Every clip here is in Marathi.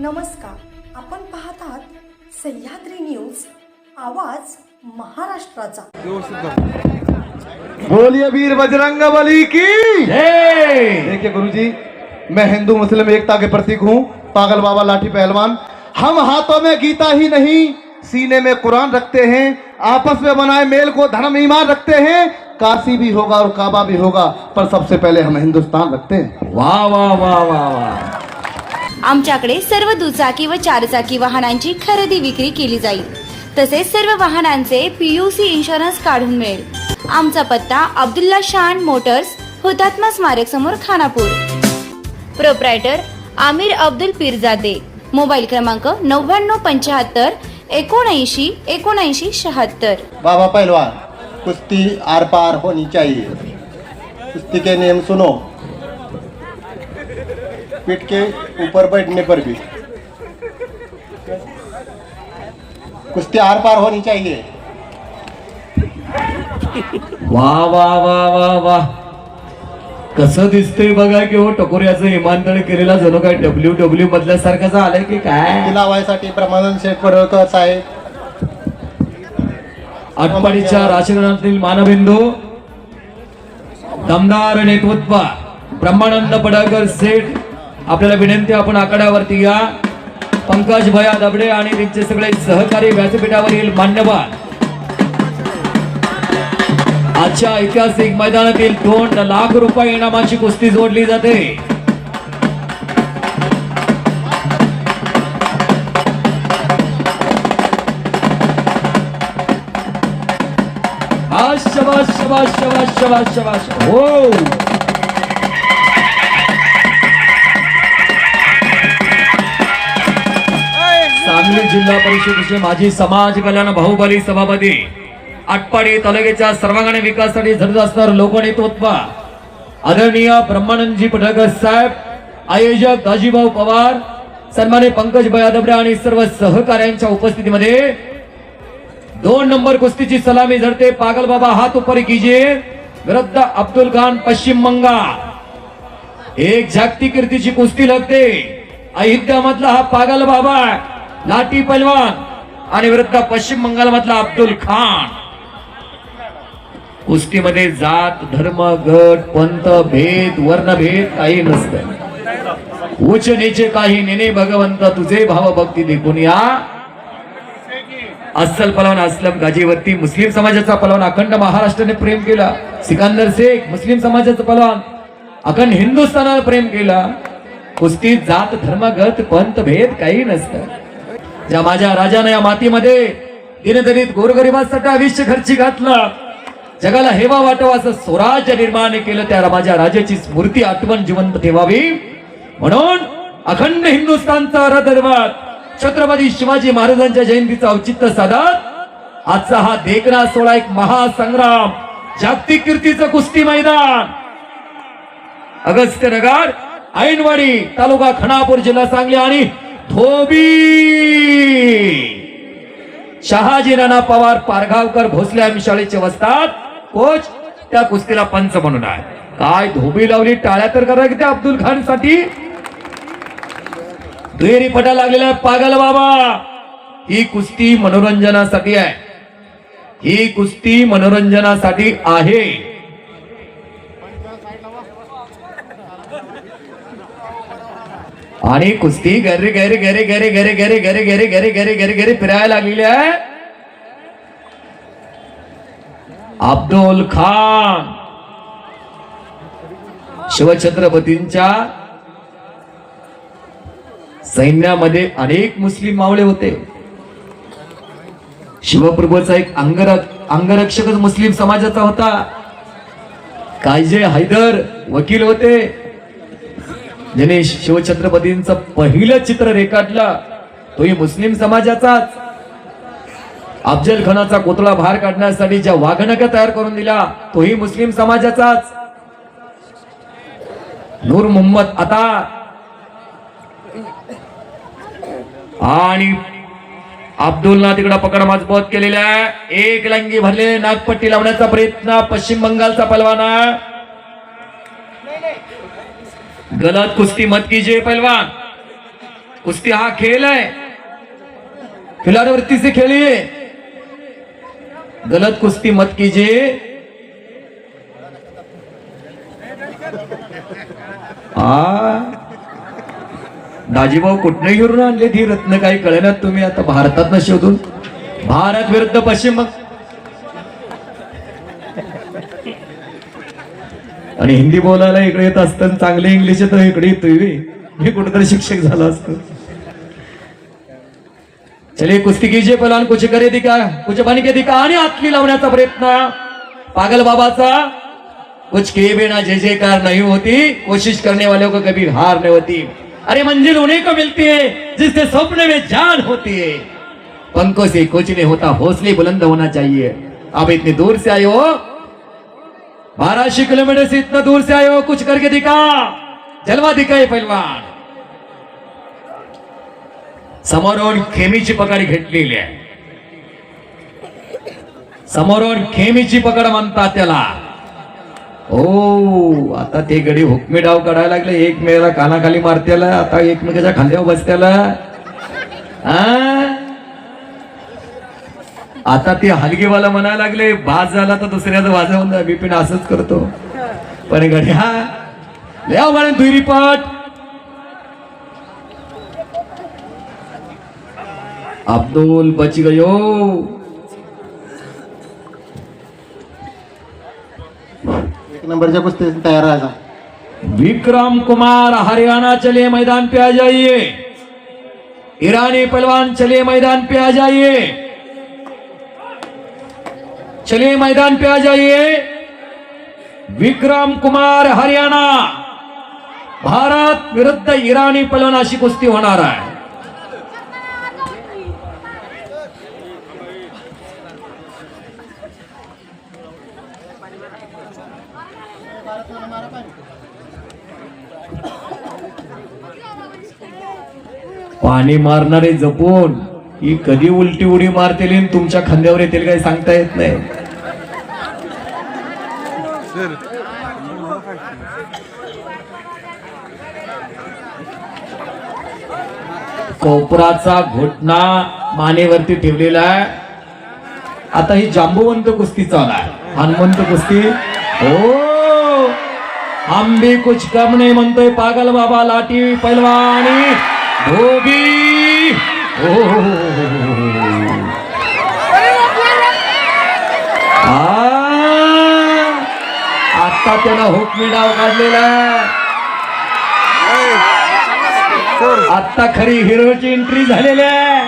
नमस्कार. आपण पाहतात सह्याद्री न्यूज़ आवाज़ महाराष्ट्राचा. बोलिए वीर बजरंग बली की! जय! देखिए गुरुजी मैं हिंदू मुस्लिम एकता के प्रतीक हूँ पागल बाबा लाठी पहलवान। हम हाथों में गीता ही नहीं सीने में कुरान रखते हैं आपस में बनाए मेल को धर्म ईमान रखते हैं काशी भी होगा और काबा भी होगा पर सबसे पहले हम हिंदुस्तान रखते हैं। वा वा वा वा वा आमच्याकडे सर्व दुचाकी व चारचाकी वाहनांची खरेदी विक्री केली जाईल. तसेच सर्व वाहनांचे पीयूसी इन्शुरन्स काढून मिळेल. आमचा पत्ता अब्दुल्ला शान मोटर्स हुतात्मा स्मारक समोर खानापूर. प्रोप्रायटर आमिर अब्दुल पीरजादे. मोबाईल क्रमांक नव्याण्णव पंच्याहत्तर एकोणऐंशी एकोणऐंशी शहात्तर. बाबा पहलवान कुस्ती आर पार होनी चाहिए. कुस्ती के नियम सुनो. पीठ के ऊपर बैठने पर भी। कुश्ती आर पार होनी चाहिए। वा वा वा वा वा कसं दिसतंय बघा की हो टकोऱ्याचं विमानतळ केलेला जणू काय डब्ल्यू डब्ल्यू मधल्या सारखंच आलंय की काय? लावायसाठी ब्रह्मानंद शेठ पडळकर साहेब आटपाडीच्या राजकारणातील मानबिंदू दमदार नेतृत्व ब्रह्मानंद पडाकर सेठ आपल्याला विनंती आपण आकड्यावरती या. पंकज भया दबडे आणि त्यांचे सगळे सहकारी व्यासपीठावरील मान्यवर. आजच्या ऐतिहासिक मैदानातील दोन लाख रुपये इनामाची कुस्ती जोडली जाते. शबाश शबाश शबाश शबाश शबाश हो. सांगली जिल्हा परिषदेचे माजी समाज कल्याण बाहुबली सभापती. आटपाडी तालुक्याच्या सर्वांगाने विकासासाठी झटत असणार लोकनेतृत्व. आदरणीय ब्रह्मानंदजी पटळकर साहेब आयोजक दाजीभाऊ पवार सन्माने पंकज बयादबडे आणि सर्व सहकार्यांच्या उपस्थितीमध्ये दोन नंबर कुस्तीची सलामी झडते. पागल बाबा हात उपर कीजिए विरुद्ध अब्दुल खान पश्चिम बंगाल एक जागतिक कीर्तीची कुस्ती लागते. अयोध्यामधला हा पागल बाबा लाठी पैलवान आणि विरुद्ध पश्चिम बंगाल मधला अब्दुल खान. कुस्तीमध्ये जात धर्म गट पंत भेद वर्णभेद काही नसतं. उच्च नेचे काही नेने भगवंत तुझे भाव भक्ती देखून या. अस्सल पलवान असलम गाजीवरती मुस्लिम समाजाचा पलवान अखंड महाराष्ट्राने प्रेम केला. सिकंदर शेख मुस्लिम समाजाचा पलवान अखंड हिंदुस्थानाला प्रेम केला. कुस्तीत जात धर्मगत पंत भेद काही नसतं. ज्या माझ्या राजाने या मातीमध्ये दिनदलित गोरगरिबांसाठी आयुष्य खर्ची घातला. जगाला हेवा वाटवा असं स्वराज्य निर्माण केलं. त्या माझ्या राजाची स्मृती आठवण जिवंत ठेवावी. म्हणून अखंड हिंदुस्थानचा रथदर्वात छत्रपती शिवाजी महाराजांच्या जयंतीचं औचित्य साधत आजचा हा देखना सोहळा एक महासंग्राम जागतिक कीर्तीचं कुस्ती मैदान. अगस्त्य नगर ऐनवाडी तालुका खणापूर जिल्हा सांगली आणि धोबी। शहाजी राणा पवार पारगावकर भोसले आम्ही शाळेचे वसतात कोच त्या कुस्तीला पंच म्हणून आहे. काय धोबी लावली टाळ्या तर करा की त्या अब्दुल खानसाठी दुहेरी पटा लागलेला पागल बाबा. ही कुस्ती मनोरंजनासाठी आहे. ही कुस्ती मनोरंजनासाठी आहे. आणि कुस्ती गरे गरे गरे गरे गरे गरे गरे गरे गरे गरे गरे गरे फिरायला लागलेली आहे अब्दुल खान शिवछत्रपतींच्या सैन्यामध्ये अनेक मुस्लिम मावळे होते शिवप्रभूचा एक अंगरक अंगरक्षकच मुस्लिम समाजाचा होता कायजे हैदर वकील होते ज्याने शिवछत्रपतींचं पहिलं चित्र रेखाटलं. तोही मुस्लिम समाजाचाच. अफजल खानाचा कोतळा बाहेर काढण्यासाठी ज्या वाघनका तयार करून दिला तोही मुस्लिम समाजाचाच. नूर मोहम्मद आता. आणि अब्दुलना तिकडं पकड मजबूत केलेला आहे. एक लंगी भरलेले नागपट्टी लावण्याचा प्रयत्न पश्चिम बंगालचा पलवाना. गलत कुस्ती मत कीजिए पहलवान। कुस्ती हा खेल है। खिलाड़ी से खेलिए। गलत कुस्ती मत कीजिए। दाजीभाऊ कुठनं घेऊन आणले? ती रत्न काही कळेनात तुम्ही आता? भारतात शोधून? भारत विरुद्ध पश्चिम आणि हिंदी बोलायला इकडे येत असतं चांगले इंग्लिश तर इकडे येतोय मी कुठेतरी शिक्षक झाला असतो. चले कुस्ती कीजिए पहलवान कुछ करे दिका कुछ बन के दिका आणि आतली लावण्याचा प्रयत्न. पागल बाबाचा कुछ के बिना जय जयकार नाही होती कोशिश करने वालों को कभी हार नहीं होती. अरे मंजिल उन्हीं को मिलती है जिसके सपने में जान होती है. पंखों से कुछ नहीं होता हौसले बुलंद होना चाहिए. आप इतनी दूर से आए हो बाराशे किलोमीटर से इतना दूर से आए हो कुछ करके दिखा. जलवा दिखाए पहलवान. समोरून खेमीची पकड घेतलेली आहे. समोरून खेमीची पकड म्हणतात त्याला. ओ आता ते गडी हुकमी डाव काढायला लागले. एकमेकाला कानाखाली मारत्याला आता एकमेकाच्या खांद्यावर बसत्याला आ? आता ते हलगीवाला म्हणायला लागले बाज झाला तर दुसऱ्याचं वाजवून जा बिपिन असंच करतो. पण गड्या लिहा म्हणे दुरी पाठ अब्दुल बच गयो. एक नंबरच्या कुस्ती तयार राहायचा. विक्रम कुमार हरियाणा चलिए मैदान पे आ जाइए. ईरानी पहलवान चलिए मैदान पे आ जाइए. चलिए मैदान पे आ जाइए। विक्रम कुमार हरियाणा। भारत विरुद्ध इराणी पहलवान अशी कुस्ती होणार आहे। पाणी मारणारे जपून ही कधी उलटी उडी मारतील तुमच्या खांद्यावर येतील काही सांगता येत नाही. कोपराचा घोटणा मानेवरती ठेवलेला आहे. आता ही जांबुवंत कुस्ती चालू आहे हनुमंत कुस्ती. हो. भी कुछ कम नहीं म्हणतोय पागल बाबा लाठी पैलवानी. धोबी. हो, हो, हो, हो, हो, हो. आ, आता त्याला हुकमी डाव काढलेला. आता खरी हिरोची एंट्री झालेली आहे.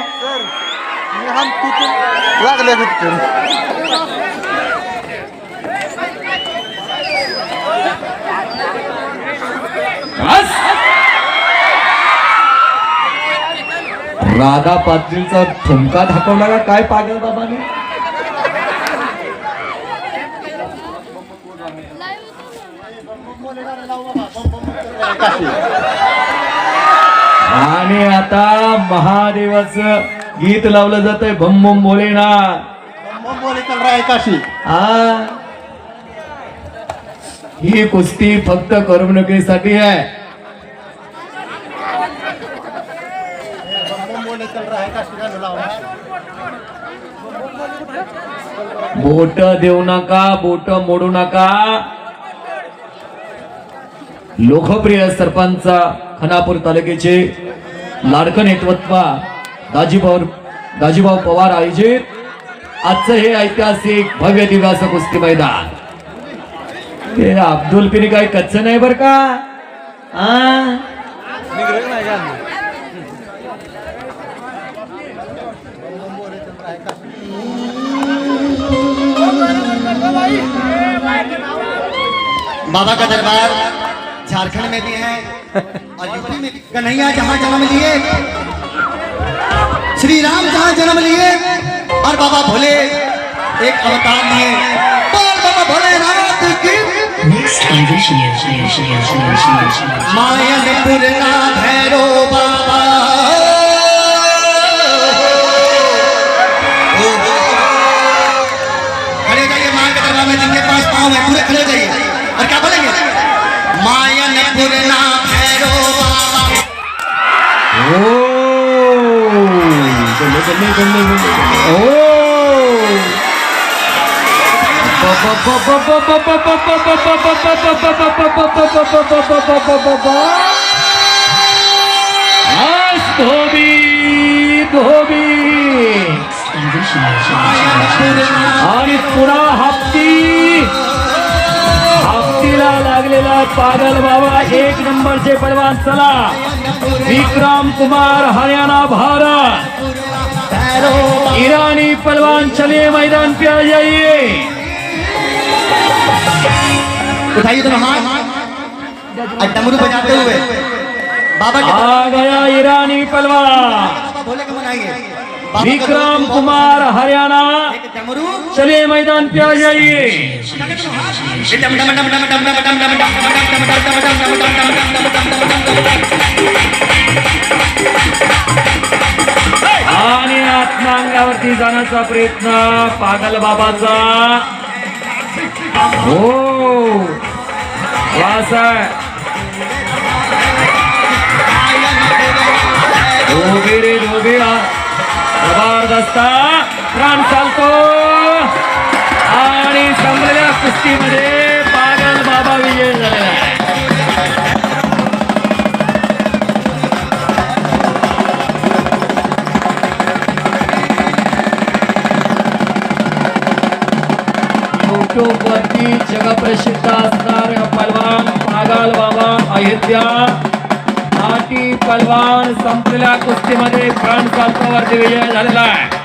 राधा पाटीलचा ठुमका दाखवला काय पागल बाबाने आणि आता महादेवाचं गीत लावलं जात आहे भम भम बोले है काशी. आ? ही कुस्ती फक्त करमणुकीसाठी आहे. है. बोट देऊ नका बोट मोडू नका. लोकप्रिय सरपंच खानापूर तालुक्याचे लाडकं नेतृत्व दाजीभाऊ दाजीभाऊ पवार आयोजित आजचं हे ऐतिहासिक भव्य दिव्याचं कुस्ती मैदान. ते अब्दुल पिरी काय कच्च नाही बर का? आ? बाबा का दरबार? झारखंड में भी है और यूपी में कन्हैया जहाँ जन्म लिए श्री राम जहाँ जन्म लिए, और बाबा भोले एक अवतार लिए बाबा भोलेनाथ की। Next on Vision is Vision is Vision is मायन पुरना भैरो बाबा। खड़े जाइए माँ के दरबार में, जिनके पास पाँव है, पूरे खड़े जाइए। और क्या बोलेंगे? मायन করে না ফেরো বাবা। ও। চলে চলে চলে ও हप्तीला लागलेला पागल बाबा एक नंबर नंबरचे पलवान चला. विक्रम कुमार हरियाणा भारत. ईरानी पलवान चलिए मैदान पे आ जाइए. उठाइए दोनों हाथ डमरू बजाते हुए। बाबा आ गया ईरानी पलवान। बाबा भोले को मनाइए। बाबा का विक्रम कुमार हरियाणा। चले मैदान पे आ जाइए। आणि आत्मांगावरती जाण्याचा प्रयत्न पागल बाबाचा। हो। रे Dobiri, आ जबरदस्त प्राण चालतो. आणि संपलेल्या कुस्तीमध्ये पागल बाबा विजय झालेला आहे. युट्यूब जगप्रसिद्ध असणाऱ्या पलवान पागाल बाबा अयोध्या. पलवान संपलेल्या कुस्तीमध्ये फ्रंट चालतो विजय झालेला आहे.